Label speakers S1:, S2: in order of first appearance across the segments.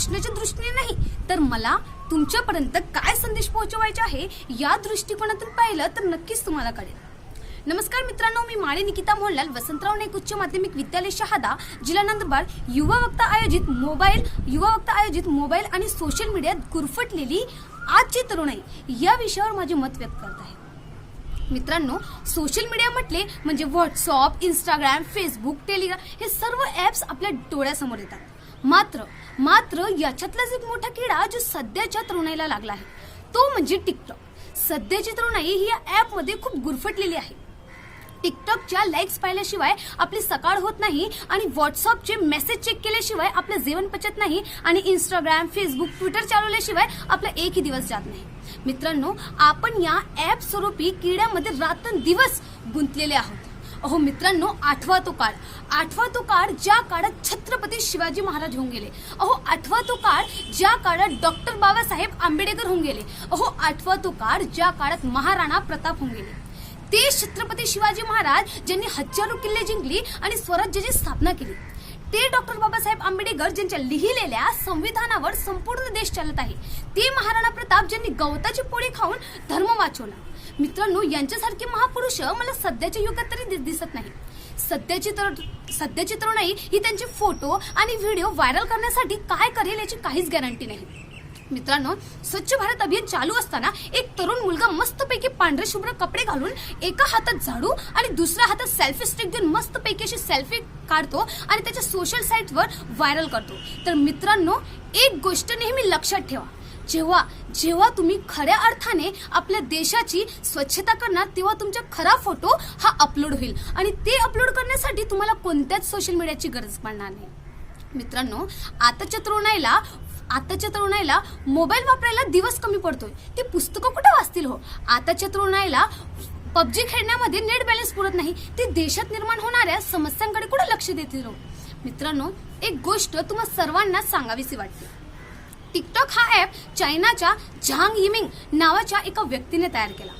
S1: तुम्ही भाषणाच्या दृष्टीने नाही तर मला तुमच्यापर्यंत काय संदेश पोहोचवायचा आहे या दृष्टिकोनातून पाहिलं तर नक्कीच तुम्हाला कळेल. नमस्कार मित्रांनो मी माळी निकिता मोहनलाल वसंतराव नाईक उच्च माध्यमिक विद्यालय शहादा जिल्हा नंदुरबार. युवा वक्ता आयोजित मोबाईल युवा वक्ता आयोजित मोबाईल आणि सोशल मीडियात गुरफटलेली आजची तरुणाई या विषयावर माझे मत व्यक्त करत आहे. मित्रांनो सोशल मीडिया म्हटले म्हणजे व्हॉट्सअप इंस्टाग्राम फेसबुक टेलिग्राम हे सर्व ॲप्स आपल्या डोळ्यासमोर येतात. मात्र मात्र याच्यातलाच एक मोठा किडा जो सध्याच्या तरुणाईला लागला आहे तो म्हणजे टिकटॉक. सध्याची तरुणाई ही या ॲपमध्ये खूप गुरफटलेली आहे. टिकटॉकच्या लाईक्स पाहिल्याशिवाय आपली सकाळ होत नाही आणि व्हॉट्सअपचे मेसेज चेक केल्याशिवाय आपलं जेवण पचत नाही आणि इंस्टाग्राम फेसबुक ट्विटर चालवल्याशिवाय आपला एकही दिवस जात नाही. मित्रांनो आपण या ॲप स्वरूपी किड्यामध्ये रात्रंदिवस गुंतलेले आहोत. अहो मित्रांनो आठवा तो काळ. आठवा तो काळ ज्या काळात छत्रपती शिवाजी महाराज होऊन गेले. अहो आठवा तो काळ ज्या काळात डॉक्टर बाबासाहेब आंबेडकर होऊन गेले. अहो आठवा तो काळ ज्या काळात महाराणा प्रताप होऊन गेले. ते छत्रपती शिवाजी महाराज ज्यांनी हजारो किल्ले जिंकली आणि स्वराज्याची स्थापना केली. ते डॉक्टर बाबासाहेब आंबेडकर ज्यांच्या लिहिलेल्या संविधानावर संपूर्ण देश चालत आहे. ते महाराणा प्रताप ज्यांनी गवताची पोळी खाऊन धर्म वाचवला. मित्रांनो यांच्यासारखे महापुरुष मला सध्याच्या युगात तरी दिसत नाही. सध्याची तर सध्याची तरुणाई ही त्यांचे फोटो आणि व्हिडिओ व्हायरल करण्यासाठी काय करेल याची काहीच गॅरंटी नाही. मित्रांनो स्वच्छ भारत अभियान चालू असताना एक तरुण मुलगा मस्तपैकी पांढरे शुभ्र कपडे घालून एका हातात झाडू आणि दुसऱ्या हातात सेल्फी स्टिक देऊन मस्तपैकी अशी सेल्फी काढतो आणि त्याच्या सोशल साईटवर व्हायरल करतो. तर मित्रांनो एक गोष्ट नेहमी लक्षात ठेवा. जेव्हा जेव्हा तुम्ही खऱ्या अर्थाने आपल्या देशाची स्वच्छता करणार तेव्हा तुमचा खरा फोटो हा अपलोड होईल. आणि ते अपलोड करण्यासाठी तुम्हाला कोणत्याच सोशल मीडियाची गरज पडणार नाही. मित्रांनो आताच्या तरुणाईला आताच्या तरुणाईला मोबाईल वापरायला दिवस कमी पडतोय. ते पुस्तकं कुठं वाचतील हो? आताच्या तरुणाईला पबजी खेळण्यामध्ये नेट बॅलन्स पुरत नाही. ते देशात निर्माण होणाऱ्या समस्यांकडे कुठं लक्ष देतील हो? मित्रांनो एक गोष्ट तुम्हा सर्वांना सांगावीशी वाटते. टिकटॉक हा ॲप चायनाच्या झांग यिमिंग नावाच्या एका व्यक्तीने तयार केला.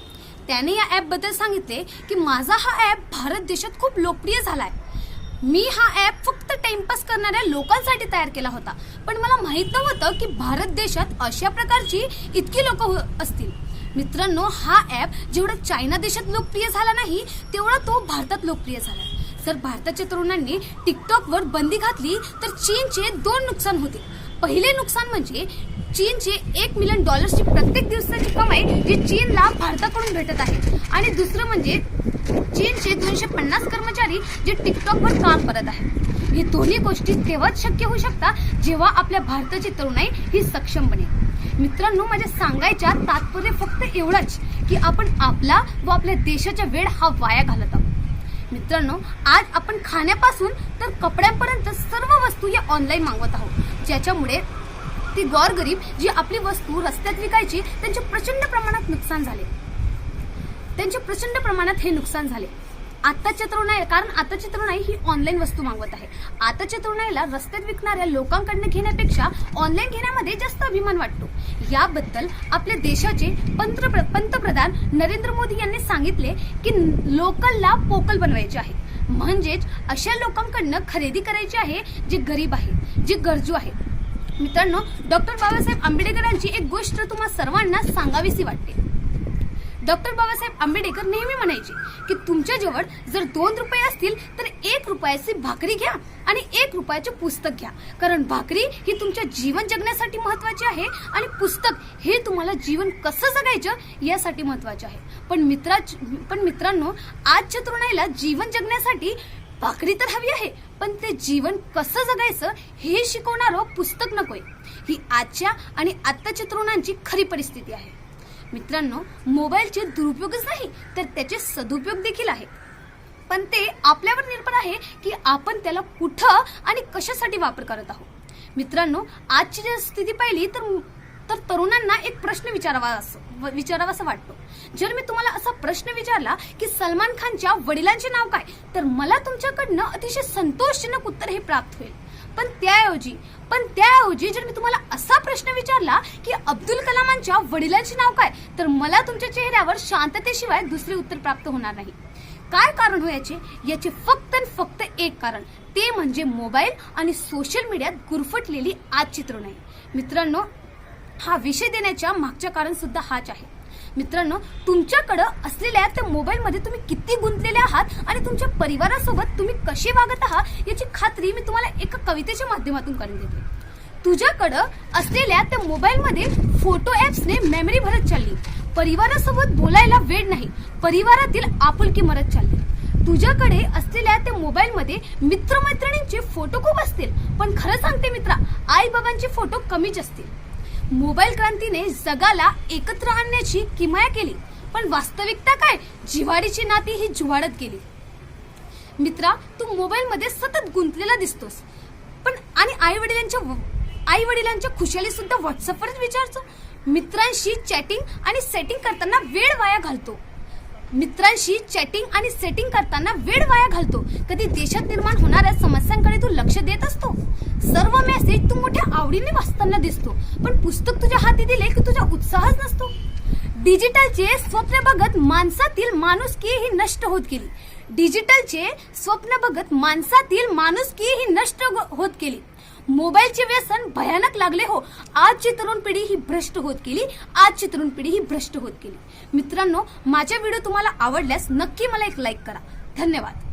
S1: त्याने या ॲपबद्दल सांगितले की माझा हा ॲप भारत देशात खूप लोकप्रिय झालाय. मी हा ॲप फक्त टाइमपास करणाऱ्या लोकांसाठी तयार केला होता. पण मला माहीत नव्हतं की भारत देशात अशा प्रकारची इतकी लोक हो- असतील. मित्रांनो हा ॲप जेवढा चायना देशात लोकप्रिय झाला नाही तेवढा तो भारतात लोकप्रिय झाला. जर भारताच्या तरुणांनी टिकटॉकवर बंदी घातली तर चीनचे दोन नुकसान होते पहिले नुकसान म्हणजे चीनचे एक मिलियन डॉलर्सची प्रत्येक दिवसाची कमाई जी चीनला भारताकडून भेटत आहे. आणि दुसरं म्हणजे चीनचे दोनशे पन्नास कर्मचारी जे टिकटॉकवर काम करत आहेत. हे दोन्ही गोष्टी तेव्हाच शक्य होऊ शकतात जेव्हा आपल्या भारताची तरुणाई ही सक्षम बनेल. मित्रांनो माझ्या सांगायच्या तात्पर्य फक्त एवढंच की आपण आपला व आपल्या देशाचा वेळ हा वाया घालत आहोत. मित्रांनो आज आपण खाण्यापासून तर कपड्यांपर्यंत सर्व वस्तू या ऑनलाईन मागवत आहोत. ज्याच्यामुळे ती गोरगरीब जी आपली वस्तू रस्त्यात विकायची त्यांचे प्रचंड प्रमाणात नुकसान झाले. त्यांचे प्रचंड प्रमाणात हे नुकसान झाले. आताच्या तरुणाई कारण आताची तरुणाई ही ऑनलाईन वस्तू मागवत आहे. आताच्या तरुणाईला रस्त्यात विकणाऱ्या लोकांकडनं घेण्यापेक्षा ऑनलाईन घेण्यामध्ये जास्त अभिमान वाटतो. याबद्दल आपल्या देशाचे पंतप्र पंतप्रधान नरेंद्र मोदी यांनी सांगितले की लोकलला पोकल बनवायचे आहे. म्हणजेच अशा लोकांकडनं खरेदी करायची आहे जे गरीब आहेत जे गरजू आहेत मित्रांनो डॉक्टर बाबासाहेब आंबेडकरांची एक गोष्ट तुम्हा सर्वांना सांगावीशी वाटते. डॉक्टर बाबासाहेब आंबेडकर नेहमी म्हणायचे की तुमच्याजवळ जर दोन रुपये असतील तर एक रुपयाची भाकरी घ्या आणि एक रुपयाचे पुस्तक घ्या. कारण भाकरी ही तुमच्या जीवन जगण्यासाठी महत्वाची आहे आणि पुस्तक हे तुम्हाला जीवन कसं जगायचं यासाठी महत्त्वाचे आहे. पण मित्रा पण मित्रांनो आजच्या तरुणाईला जीवन जगण्यासाठी भाकरी तर हवी आहे पण ते जीवन कसं जगायचं हे शिकवणारं पुस्तक नकोय. ही आजच्या आणि आत्ताच्या तरुणांची खरी परिस्थिती आहे. मित्रांनो मोबाईलचे दुरुपयोगच नाही तर त्याचे सदुपयोग देखील आहे. पण ते आपल्यावर निर्भर आहे की आपण त्याला कुठं आणि कशासाठी वापर करत आहोत. मित्रांनो आजची जर स्थिती पाहिली तर तर तरुणांना एक प्रश्न विचारावा असं विचारावा असं वाटतो. जर मी तुम्हाला असा प्रश्न विचारला की सलमान खानच्या वडिलांचे नाव काय तर मला तुमच्याकडनं अतिशय संतोषजनक उत्तर हे प्राप्त होईल. पण त्याऐवजी पण त्याऐवजी जर मी तुम्हाला असा प्रश्न विचारला की अब्दुल कलामांच्या वडिलांचे नाव काय तर मला तुमच्या चेहऱ्यावर शांततेशिवाय दुसरे उत्तर प्राप्त होणार नाही. काय कारण हो याचे? याचे फक्त आणि फक्त एक कारण. ते म्हणजे मोबाईल आणि सोशल मीडियात गुरफटलेली आजची चित्रण आहे मित्रांनो हा विषय देण्याच्या मागच्या कारण सुद्धा हाच आहे. मित्रांनो तुमच्याकडं असलेल्या त्या मोबाईलमध्ये तुम्ही किती गुंतलेले आहात आणि तुमच्या परिवारासोबत तुम्ही कसे वागत आहात याची खात्री मी तुम्हाला एका कवितेच्या माध्यमातून करून देते. तुझ्याकडं असलेल्या त्या मोबाईलमध्ये फोटो ॲप्सने मेमरी भरत चालली. परिवारासोबत बोलायला वेळ नाही. परिवारातील आपुलकी मरत चालली. तुझ्याकडे असलेल्या त्या मोबाईलमध्ये मित्रमैत्रिणींचे फोटो खूप असतील. पण खरं सांगते मित्रा आई बाबांचे फोटो कमीच असतील. मोबाईल क्रांतीने जगाला एकत्र आणण्याची किमया केली. पण वास्तविकता काय? जिव्हाडीची नाती ही जुवाडत गेली. मित्रा तू मोबाईल मध्ये सतत गुंतलेला दिसतोस. पण आणि आई वडिलांच्या आई वडिलांच्या खुशाली सुद्धा व्हॉट्सअपवरच विचारतो. मित्रांशी चॅटिंग आणि सेटिंग करताना वेळ वाया घालतो. मित्रांशी चॅटिंग आणि सेटिंग करताना वेळ वाया घालतो. कधी देशात निर्माण होणाऱ्या समस्यांकडे तू लक्ष देत असतो. सर्व मेसेज तू मोठ्या आवडीने वाचताना दिसतो. पण पुस्तक तुझ्या हाती दिले की तुझा उत्साहच नसतो. डिजिटलचे स्वप्न बघत माणसातील माणुसकी ही नष्ट होत गेली. डिजिटलचे स्वप्न बघत माणसातील माणुसकी ही नष्ट ग- होत गेली. मोबाईलचे व्यसन भयानक लागले हो. आजची तरुण पिढी ही भ्रष्ट होत गेली. आजची तरुण पिढी ही भ्रष्ट होत गेली. मित्रांनो माझ्या व्हिडिओ तुम्हाला आवडल्यास नक्की मला एक लाईक करा. धन्यवाद.